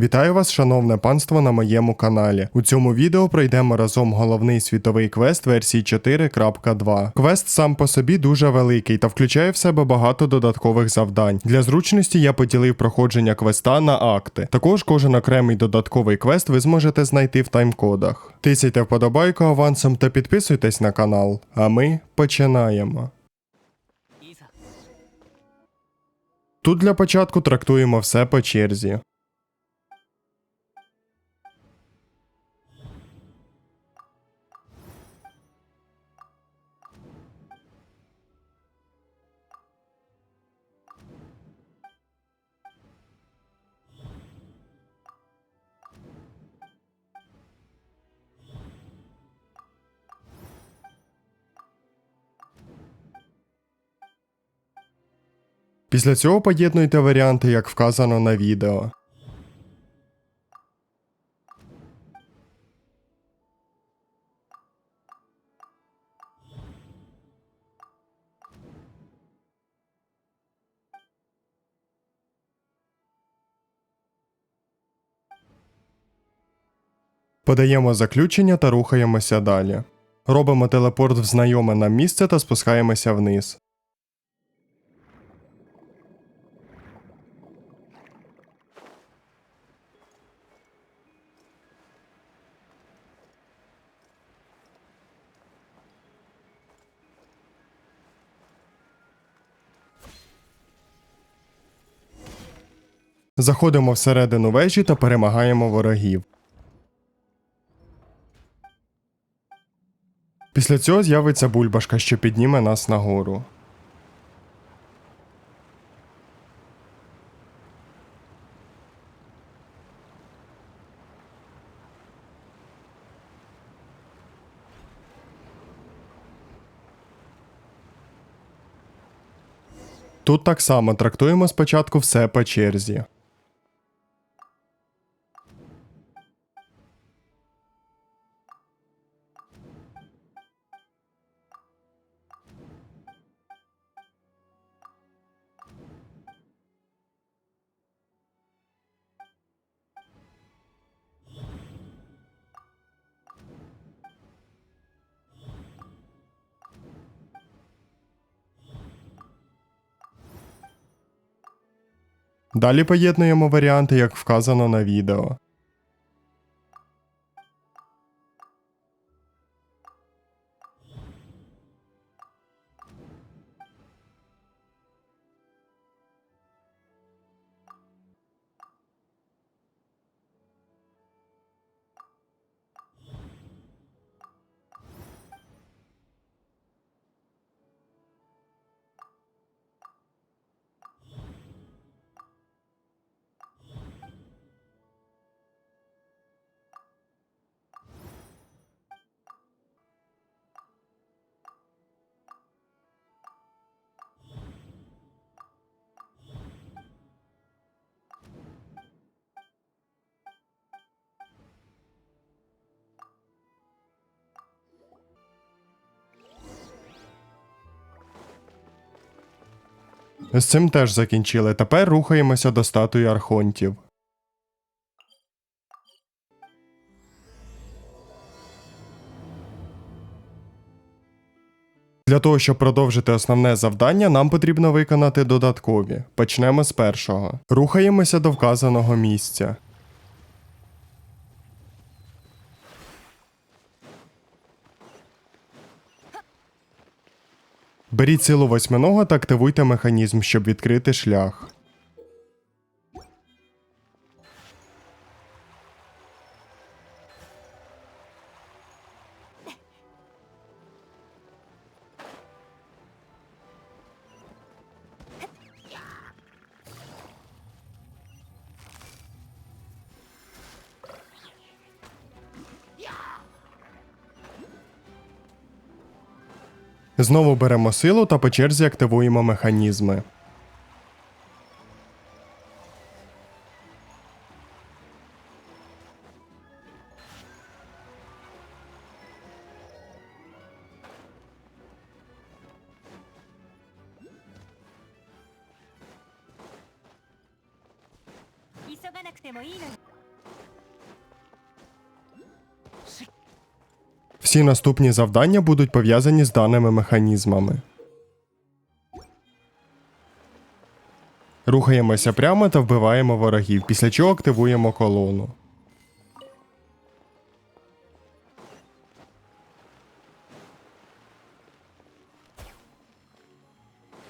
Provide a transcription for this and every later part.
Вітаю вас, шановне панство, на моєму каналі. У цьому відео пройдемо разом головний світовий квест версії 4.2. Квест сам по собі дуже великий та включає в себе багато додаткових завдань. Для зручності я поділив проходження квеста на акти. Також кожен окремий додатковий квест ви зможете знайти в таймкодах. Тисяйте вподобайку авансом та підписуйтесь на канал. А ми починаємо. Тут для початку трактуємо все по черзі. Після цього поєднуйте варіанти, як вказано на відео. Подаємо заключення та рухаємося далі. Робимо телепорт в знайоме нам місце та спускаємося вниз. Заходимо всередину вежі та перемагаємо ворогів. Після цього з'явиться бульбашка, що підніме нас нагору. Тут так само трактуємо спочатку все по черзі. Далі поєднуємо варіанти, як вказано на відео. З цим теж закінчили. Тепер рухаємося до статуї архонтів. Для того, щоб продовжити основне завдання, нам потрібно виконати додаткові. Почнемо з першого. Рухаємося до вказаного місця. Беріть силу восьминого та активуйте механізм, щоб відкрити шлях. Знову беремо силу та по черзі активуємо механізми. Всі наступні завдання будуть пов'язані з даними механізмами. Рухаємося прямо та вбиваємо ворогів, після чого активуємо колону.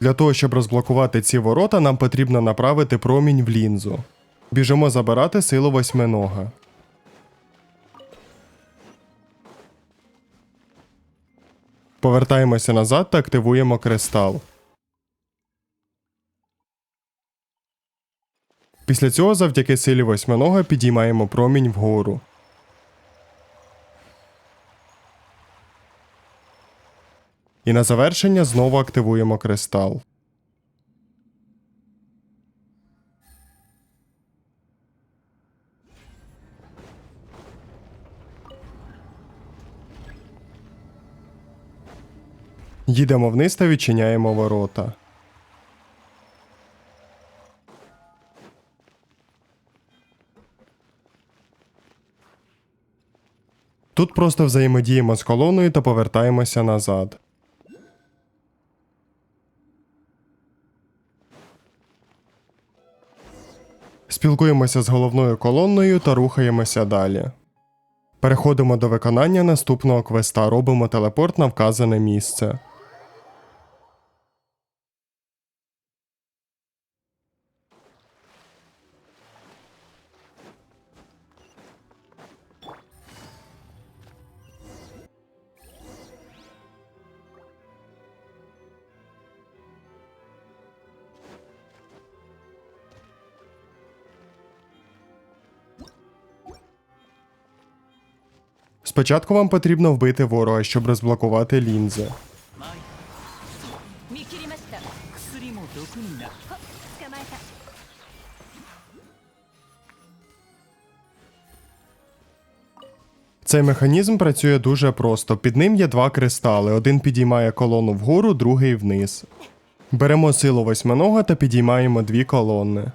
Для того, щоб розблокувати ці ворота, нам потрібно направити промінь в лінзу. Біжимо забирати силу восьминога. Повертаємося назад та активуємо кристал. Після цього завдяки силі восьминога підіймаємо промінь вгору. І на завершення знову активуємо кристал. Їдемо вниз та відчиняємо ворота. Тут просто взаємодіємо з колоною та повертаємося назад. Спілкуємося з головною колоною та рухаємося далі. Переходимо до виконання наступного квеста, робимо телепорт на вказане місце. Спочатку вам потрібно вбити ворога, щоб розблокувати лінзи. Цей механізм працює дуже просто. Під ним є два кристали. Один підіймає колону вгору, другий вниз. Беремо силу восьминога та підіймаємо дві колони.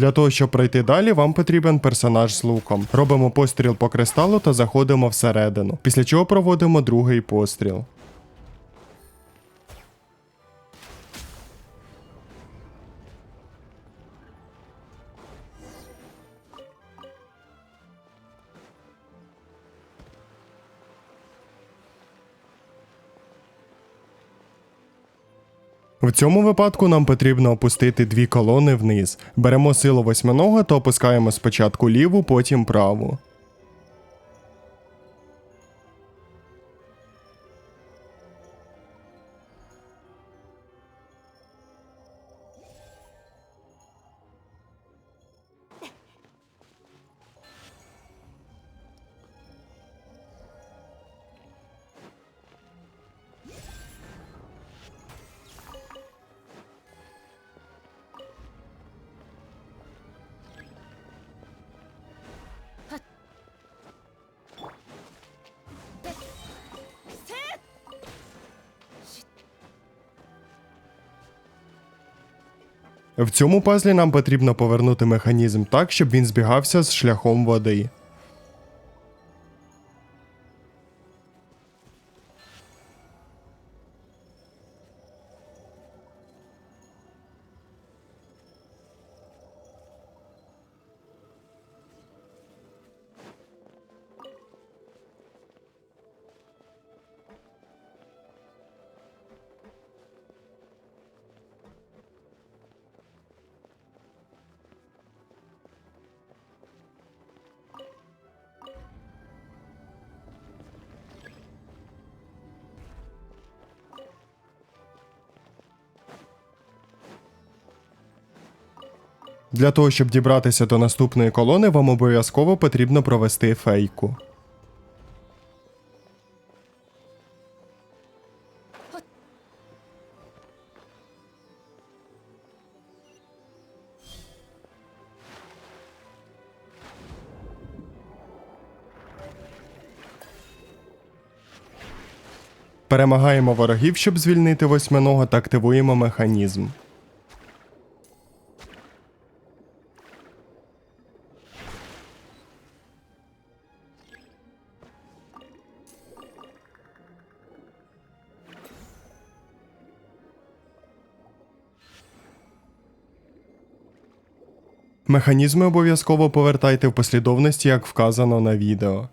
Для того, щоб пройти далі, вам потрібен персонаж з луком. Робимо постріл по кристалу та заходимо всередину. Після чого проводимо другий постріл. В цьому випадку нам потрібно опустити дві колони вниз. Беремо силу восьминога та опускаємо спочатку ліву, потім праву. В цьому пазлі нам потрібно повернути механізм так, щоб він збігався з шляхом води. Для того, щоб дібратися до наступної колони, вам обов'язково потрібно провести фейку. Перемагаємо ворогів, щоб звільнити восьминого та активуємо механізм. Механізми обов'язково повертайте в послідовності, як вказано на відео.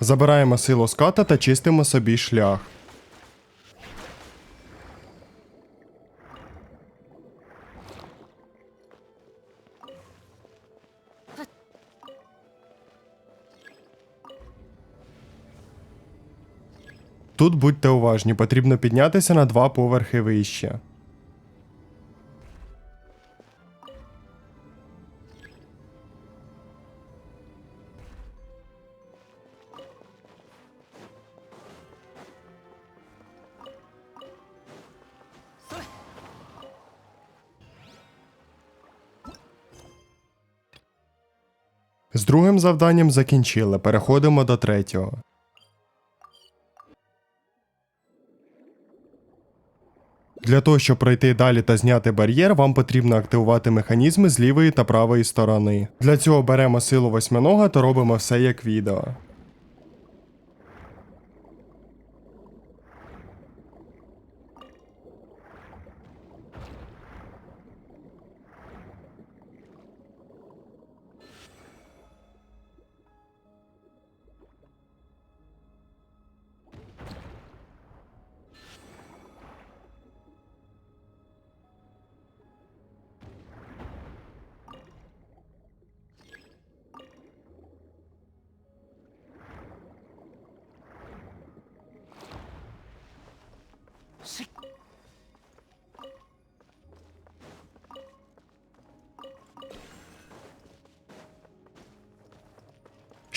Забираємо силу ската та чистимо собі шлях. Тут будьте уважні, потрібно піднятися на два поверхи вище. Завданням закінчили. Переходимо до третього. Для того, щоб пройти далі та зняти бар'єр, вам потрібно активувати механізми з лівої та правої сторони. Для цього беремо силу восьминога та робимо все як відео.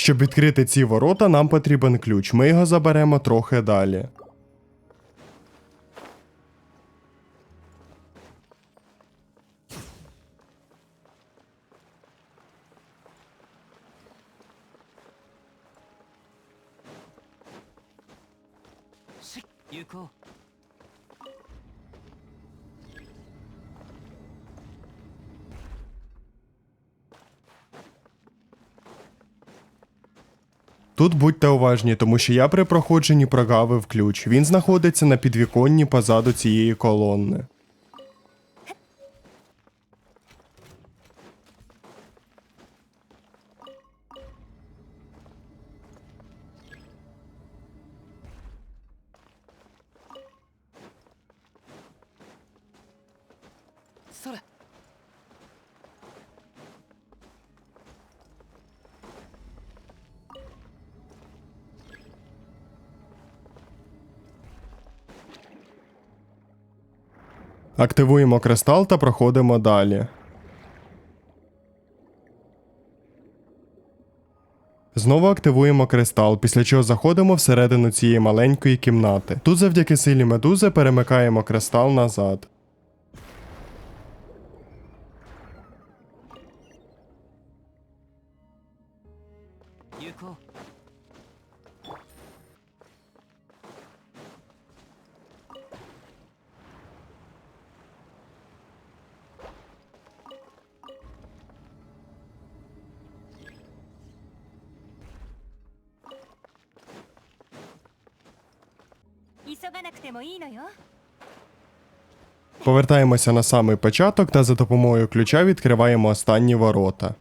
Щоб відкрити ці ворота, нам потрібен ключ. Ми його заберемо трохи далі.「Тут будьте уважні, тому що я при проходженні прогавив ключ. Він знаходиться на підвіконні позаду цієї колони.「Активуємо кристал та проходимо далі. Знову активуємо кристал, після чого заходимо всередину цієї маленької кімнати. Тут завдяки силі медузи перемикаємо кристал назад.「Повертаємося на самий початок та за допомогою ключа відкриваємо останні ворота.「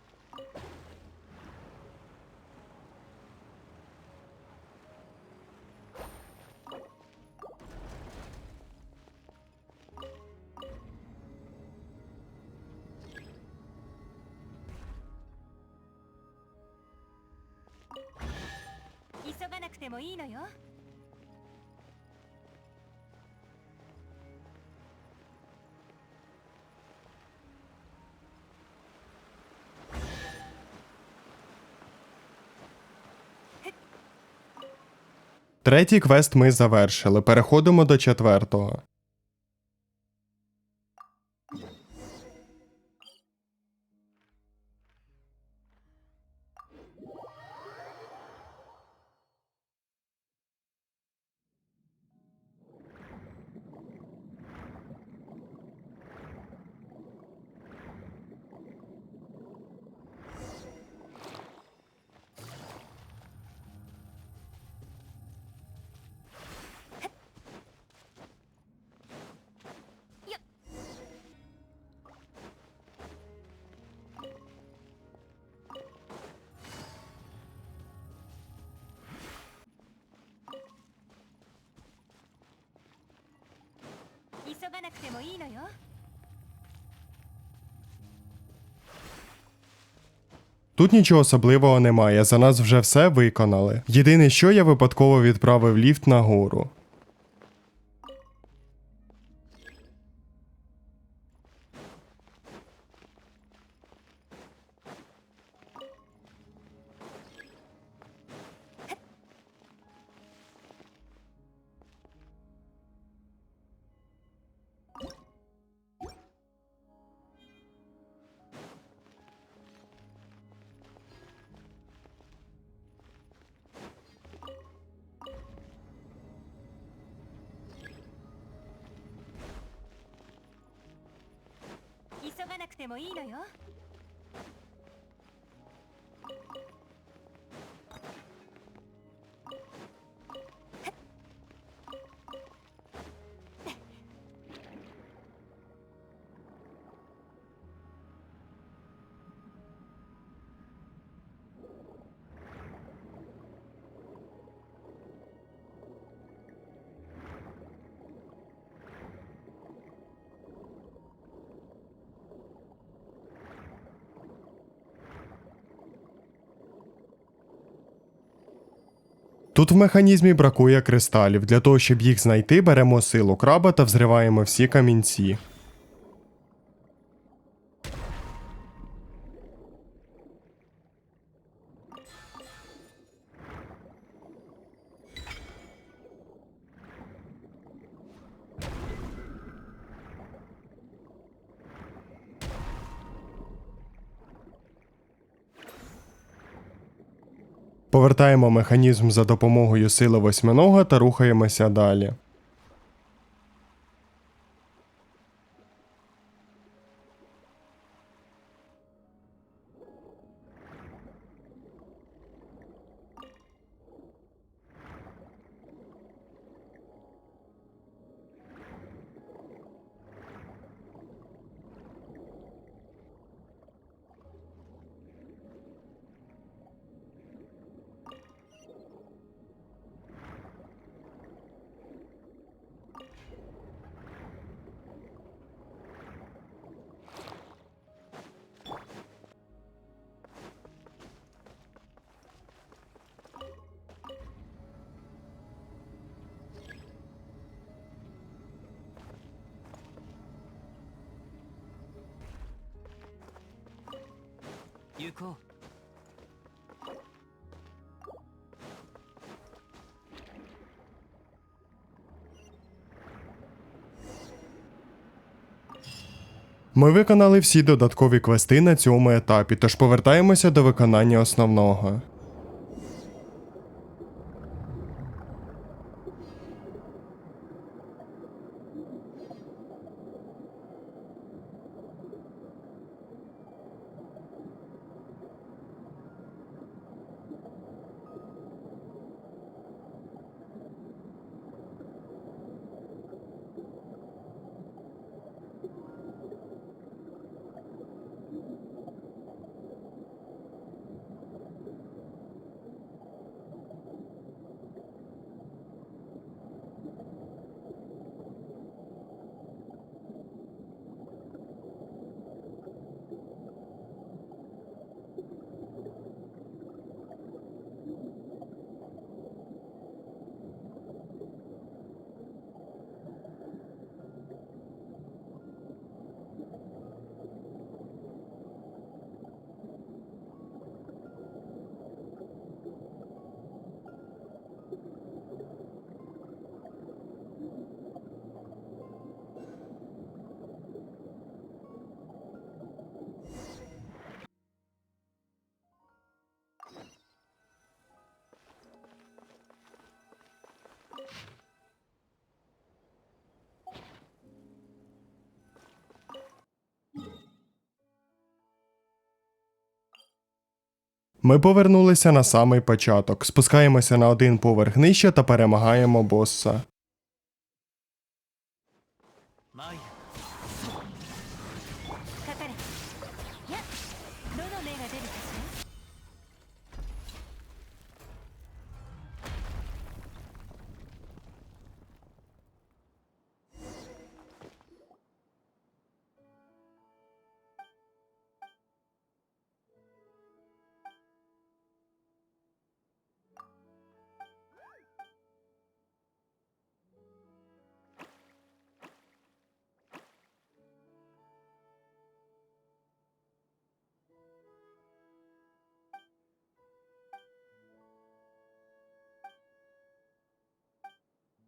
Третій квест ми завершили. Переходимо до четвертого.「急がなくてもいいのよ Тут нічого особливого немає, за нас вже все виконали. Єдине, що я випадково відправив ліфт нагору.「 がなくてもいいのよ。Тут в механізмі бракує кристалів. Для того, щоб їх знайти, беремо силу краба та взриваємо всі камінці. Повертаємо механізм за допомогою сили восьминога та рухаємося далі.! 行こ Ми виконали всі додаткові квести на цьому етапі, тож повертаємося до виконання основного. Ми повернулися на самий початок, спускаємося на один поверх нижче та перемагаємо босса.